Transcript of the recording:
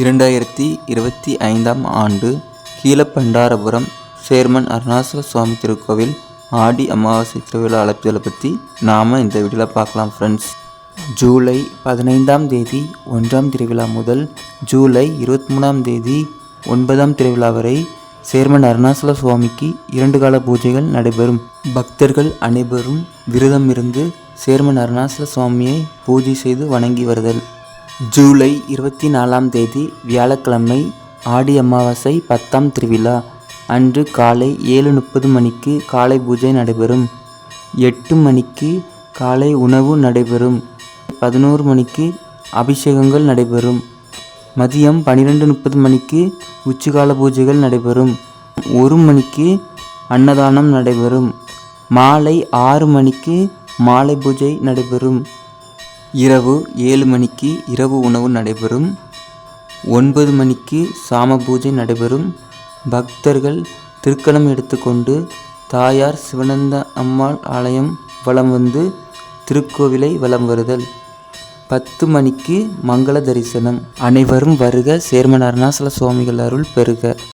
இரண்டாயிரத்தி இருபத்தி ஐந்தாம் ஆண்டு கீழப்பண்டாரபுரம் சேர்மன் அருணாசல சுவாமி திருக்கோவில் ஆடி அமாவாசை திருவிழா அழைப்புதலை பற்றி நாம் இந்த வீடியோவில் பார்க்கலாம் ஃப்ரெண்ட்ஸ் ஜூலை பதினைந்தாம் தேதி ஒன்றாம் திருவிழா முதல் ஜூலை இருபத்தி மூணாம் தேதி ஒன்பதாம் திருவிழா வரை சேர்மன் அருணாசல சுவாமிக்கு இரண்டு கால பூஜைகள் நடைபெறும். பக்தர்கள் அனைவரும் விரதம் இருந்து சேர்மன் அருணாசல சுவாமியை பூஜை செய்து வணங்கி வருதல். ஜூலை இருபத்தி நாலாம் தேதி வியாழக்கிழமை ஆடி அமாவாசை பத்தாம் திருவிழா. அன்று காலை ஏழு முப்பது மணிக்கு காலை பூஜை நடைபெறும். எட்டு மணிக்கு காலை உணவு நடைபெறும். பதினோரு மணிக்கு அபிஷேகங்கள் நடைபெறும். மதியம் பன்னிரெண்டு முப்பது மணிக்கு உச்சிகால பூஜைகள் நடைபெறும். ஒரு மணிக்கு அன்னதானம் நடைபெறும். மாலை ஆறு மணிக்கு மாலை பூஜை நடைபெறும். இரவு ஏழு மணிக்கு இரவு உணவு நடைபெறும். ஒன்பது மணிக்கு சாம பூஜை நடைபெறும். பக்தர்கள் திருக்கலம் எடுத்துக்கொண்டு தாயார் சிவனந்த அம்மாள் ஆலயம் வலம் வந்து திருக்கோவிலை வலம் வருதல். பத்து மணிக்கு மங்கள தரிசனம். அனைவரும் வருக. சேர்மன் அருணாசல சுவாமிகள் அருள் பெறுக.